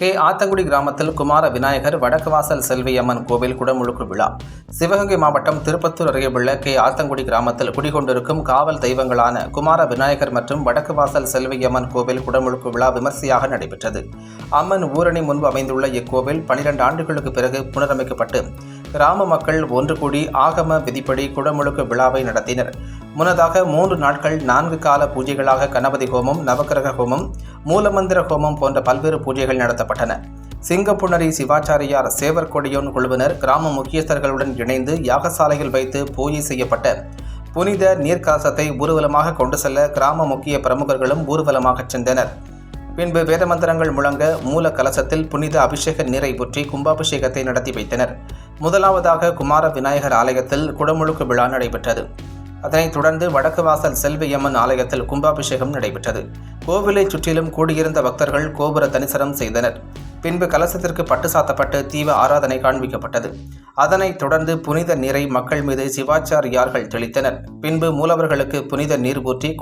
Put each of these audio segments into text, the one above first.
K. Athangudi கிராமத்தில் குமார விநாயகர் வடக்கு வாசல் செல்வியம்மன் கோவில் குடமுழுக்கு விழா. சிவகங்கை மாவட்டம் திருப்பத்தூர் அருகே உள்ள கே. ஆத்தங்குடி கிராமத்தில் குடிகொண்டிருக்கும் காவல் தெய்வங்களான குமார விநாயகர் மற்றும் வடக்கு வாசல் செல்வியம்மன் கோவில் குடமுழுக்கு விழா விமர்சையாக நடைபெற்றது. அம்மன் ஊரணி முன்பு அமைந்துள்ள இக்கோவில் பனிரெண்டு ஆண்டுகளுக்கு பிறகு புனரமைக்கப்பட்டு கிராம மக்கள் ஒன்று கூடி ஆகம விதிப்படி குடமுழுக்கு விழாவை நடத்தினர். முன்னதாக மூன்று நாட்கள் நான்கு கால பூஜைகளாக கணபதி ஹோமம் நவக்கிரக ஹோமம் மூலமந்திர ஹோமம் போன்ற பல்வேறு பூஜைகள் நடத்தப்பட்டன. சிங்கப்புணரி சிவாச்சாரியார் சேவர்கொடியோன் குழுவினர் கிராம முக்கியஸ்தர்களுடன் இணைந்து யாகசாலையில் வைத்து பூஜை செய்யப்பட்ட புனித நீர்க்கலசத்தை ஊர்வலமாக கொண்டு செல்ல கிராம முக்கிய பிரமுகர்களும் ஊர்வலமாகச் சென்றனர். பின்பு வேதமந்திரங்கள் முழங்க மூல கலசத்தில் புனித அபிஷேக நீரை ஊற்றி கும்பாபிஷேகத்தை நடத்தி வைத்தனர். முதலாவதாக குமார விநாயகர் ஆலயத்தில் குடமுழுக்கு விழா நடைபெற்றது. அதனைத் தொடர்ந்து வடக்கு வாசல் செல்வியம்மன் ஆலயத்தில் கும்பாபிஷேகம் நடைபெற்றது. கோவிலை சுற்றிலும் கூடியிருந்த பக்தர்கள் கோபுர தரிசனம் செய்தனர். பின்பு கலசத்திற்கு பட்டு சாத்தப்பட்டு தீவ ஆராதனை காண்பிக்கப்பட்டது. அதனைத் தொடர்ந்து புனித நீரை மக்கள் மீது சிவாச்சாரியார்கள் தெளித்தனர். பின்பு மூலவர்களுக்கு புனித நீர் ஊற்றி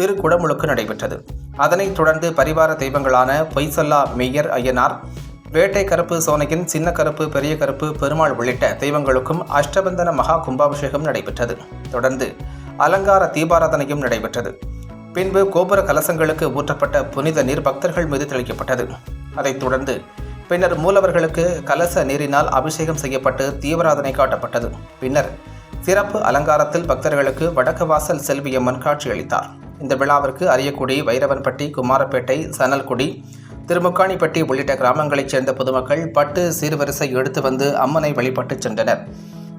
திருக்குடமுழுக்கு நடைபெற்றது. அதனைத் தொடர்ந்து பரிவார தெய்வங்களான பொய்சல்லா மெய்யர் ஐயனார் வேட்டை கருப்பு சோனையின் சின்ன கருப்பு பெரிய கருப்பு பெருமாள் உள்ளிட்ட தெய்வங்களுக்கும் அஷ்டபந்தன மகா கும்பாபிஷேகம் நடைபெற்றது. தொடர்ந்து அலங்கார தீபாராதனையும் நடைபெற்றது. பின்பு கோபுர கலசங்களுக்கு ஊற்றப்பட்ட புனித நீர் பக்தர்கள் மீது தெளிக்கப்பட்டது. அதைத் தொடர்ந்து பின்னர் மூலவர்களுக்கு கலச நீரினால் அபிஷேகம் செய்யப்பட்டு தீவிராதனை காட்டப்பட்டது. பின்னர் சிறப்பு அலங்காரத்தில் பக்தர்களுக்கு வடக்கு வாசல் செல்வியம்மன் காட்சியளித்தார். இந்த விழாவிற்கு அரியக்குடி வைரவன்பட்டி குமாரப்பேட்டை சனல்குடி திருமுக்காணிப்பட்டி உள்ளிட்ட கிராமங்களைச் சேர்ந்த பொதுமக்கள் பட்டு சீர்வரிசை எடுத்து வந்து அம்மனை வழிபட்டுச் சென்றனர்.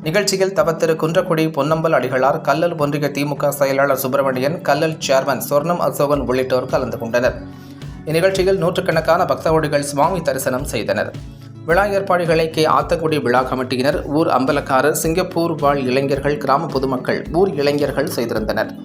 நிகழ்ச்சியில் தவத்திரு குன்றக்குடி பொன்னம்பல் அடிகளார் கல்லல் ஒன்றிய திமுக செயலாளர் சுப்பிரமணியன் கல்லல் சேர்மன் சொர்ணம் அசோகன் உள்ளிட்டோர் கலந்து கொண்டனர். இந்நிகழ்ச்சியில் நூற்றுக்கணக்கான பக்தகோடிகள் சுவாமி தரிசனம் செய்தனர். விழா ஏற்பாடுகளை கே. ஆத்தக்குடி விழா கமிட்டியினர் ஊர் அம்பலக்காரர் சிங்கப்பூர் வாழ் இளைஞர்கள் கிராம பொதுமக்கள் ஊர் இளைஞர்கள் செய்திருந்தனர்.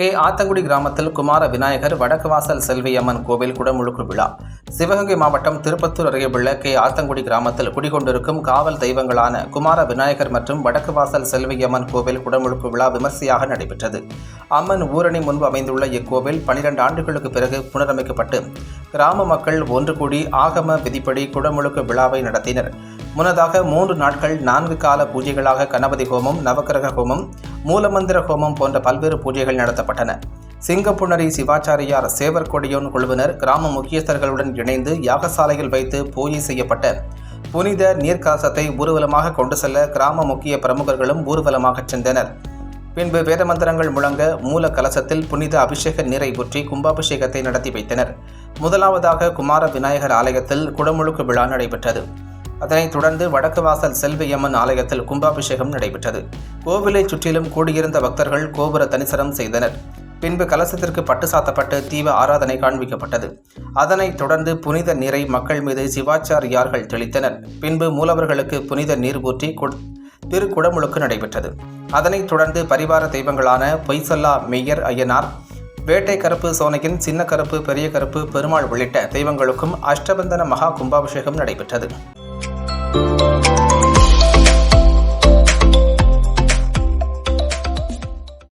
கே ஆத்தங்குடி கிராமத்தில் குமார விநாயகர் வடக்கு வாசல் செல்வியம்மன் கோவில் குடமுழுக்கு விழா. சிவகங்கை மாவட்டம் திருப்பத்தூர் அருகே உள்ள கே ஆத்தங்குடி கிராமத்தில் குடிகொண்டிருக்கும் காவல் தெய்வங்களான குமார விநாயகர் மற்றும் வடக்கு வாசல் செல்வியம்மன் கோவில் குடமுழுக்கு விழா விமர்சையாக நடைபெற்றது. அம்மன் ஊரணி முன்பு அமைந்துள்ள இக்கோவில் பனிரெண்டு ஆண்டுகளுக்கு பிறகு புனரமைக்கப்பட்டு கிராம மக்கள் ஒன்று கூடி ஆகம விதிப்படி குடமுழுக்கு விழாவை நடத்தினர். முன்னதாக மூன்று நாட்கள் நான்கு கால பூஜைகளாக கணபதி ஹோமம் நவக்கிரக ஹோமம் மூலமந்திர ஹோமம் போன்ற பல்வேறு பூஜைகள் நடத்தப்பட்டன. சிங்கப்புணரி சிவாச்சாரியார் சேவர் கொடியோன் குழுவினர் கிராம முக்கியஸ்தர்களுடன் இணைந்து யாகசாலையில் வைத்து பூஜை செய்யப்பட்ட புனித நீர்க்கலசத்தை ஊர்வலமாக கொண்டு செல்ல கிராம முக்கிய பிரமுகர்களும் ஊர்வலமாகச் சென்றனர். பின்பு வேதமந்திரங்கள் முழங்க மூல கலசத்தில் புனித அபிஷேக நீரை ஊற்றி கும்பாபிஷேகத்தை நடத்தி வைத்தனர். முதலாவதாக குமார விநாயகர் ஆலயத்தில் குடமுழுக்கு விழா நடைபெற்றது. அதனைத் தொடர்ந்து வடக்கு வாசல் செல்வியம்மன் ஆலயத்தில் கும்பாபிஷேகம் நடைபெற்றது. கோவிலை சுற்றிலும் கூடியிருந்த பக்தர்கள் கோபுர தனிசனம் செய்தனர். பின்பு கலசத்திற்கு பட்டு சாத்தப்பட்டு தீவ ஆராதனை காண்பிக்கப்பட்டது. அதனைத் தொடர்ந்து புனித நீரை மக்கள் மீது சிவாச்சாரியார்கள் தெளித்தனர். பின்பு மூலவர்களுக்கு புனித நீர் ஊற்றி கொடு- திருக்குடமுழுக்கு நடைபெற்றது. அதனைத் தொடர்ந்து பரிவார தெய்வங்களான பொய்சல்லா மெய்யர் ஐயனார் வேட்டை கருப்பு சோனையின் சின்ன கருப்பு பெரிய கருப்பு பெருமாள் உள்ளிட்ட தெய்வங்களுக்கும் அஷ்டபந்தன மகா கும்பாபிஷேகம் நடைபெற்றது. Música